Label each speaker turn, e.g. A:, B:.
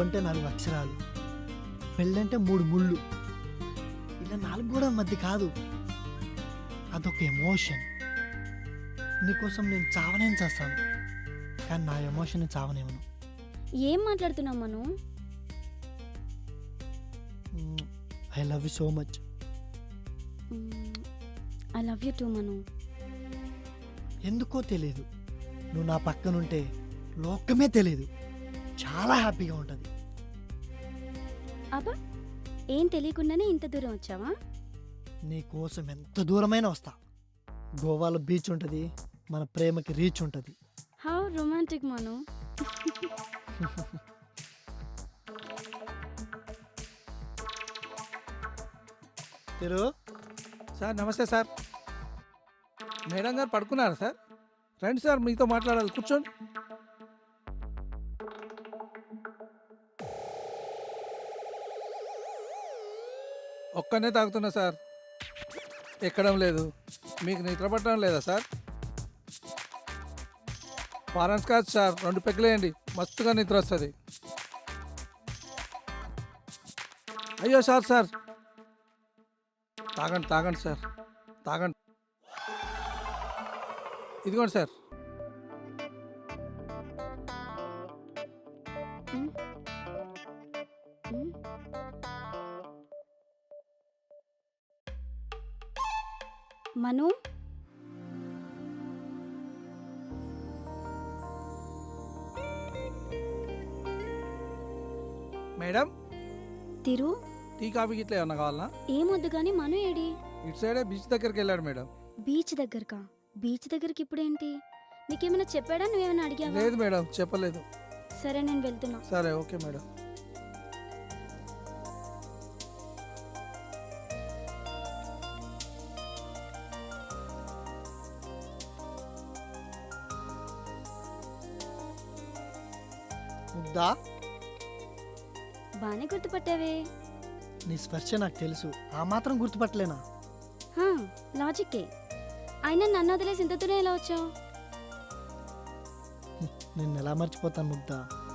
A: అంటే నాలుగు అక్షరాలు పెళ్ళంటే మూడు ముళ్ళు. ఇలా నాలుగు కూడా మధ్య కాదు. అదొక ఎమోషన్. నీకోసం నేను చావనేం చేస్తాను. కానీ నా ఎమోషన్ చావనేమను.
B: ఏం మాట్లాడుతున్నావు Manu?
A: I love you so much
B: I love you too Manu.
A: ఎందుకో తెలియదు నువ్వు నా పక్కనుంటే లోకమే తెలియదు చాలా హ్యాపీగా ఉంటుంది.
B: అబ్బా ఏం తెలియకుండానే ఇంత దూరం వచ్చావా?
A: నీ కోసం ఎంత దూరమైనా వస్తా. గోవాలో బీచ్ ఉంటుంది మన ప్రేమకి రీచ్ ఉంటుంది.
B: How romantic Manu.
A: Thiru.
C: Sir నమస్తే సార్. మేడం గారు పడుకున్నారా సార్? రండి సార్ మీతో మాట్లాడాలి. కూర్చోండి. ఒక్కనే తాగుతున్నా సార్. ఎక్కడం లేదు. మీకు నిద్ర పట్టడం లేదా సార్? ఫారెన్స్ కాదు సార్. రెండు పెగ్గులేయండి. మస్తుగా నిద్ర వస్తుంది. అయ్యో సార్ సార్. తాగండి తాగండి సార్. తాగండి. ఇదిగోండి సార్.
B: ఉమ్. Manu.
C: Madam
B: Thiru.
C: Tea coffee గిట్ల ఏమన్నా కావాలనా?
B: ఏమొద్దు కానీ మను ఏడి?
C: ఇటు సైడే బీచ్ దగ్గరికి వెళ్ళాడు మేడం.
B: బీచ్ దగ్గరకా? బీచ్ దగ్గరికి ఇప్పుడేంటి? నీకేమైనా చెప్పాడా? నువ్వేమైనా అడిగావా?
C: లేదు మేడం చెప్పలేదు.
B: సరే నేను వెళ్తున్నా.
C: సరే ఓకే మేడం.
A: ముద్దా
B: బాగానే గుర్తుపట్టావే.
A: నీ స్పర్శ నాకు తెలుసు. ఆ మాత్రం గుర్తుపట్టలేనా?
B: హా, లాజిక్కే. అయినా నన్ను వదిలేసి ఇంత దూరం ఎలా వచ్చావు?
A: నేను ఎలా మర్చిపోతాను ముద్దా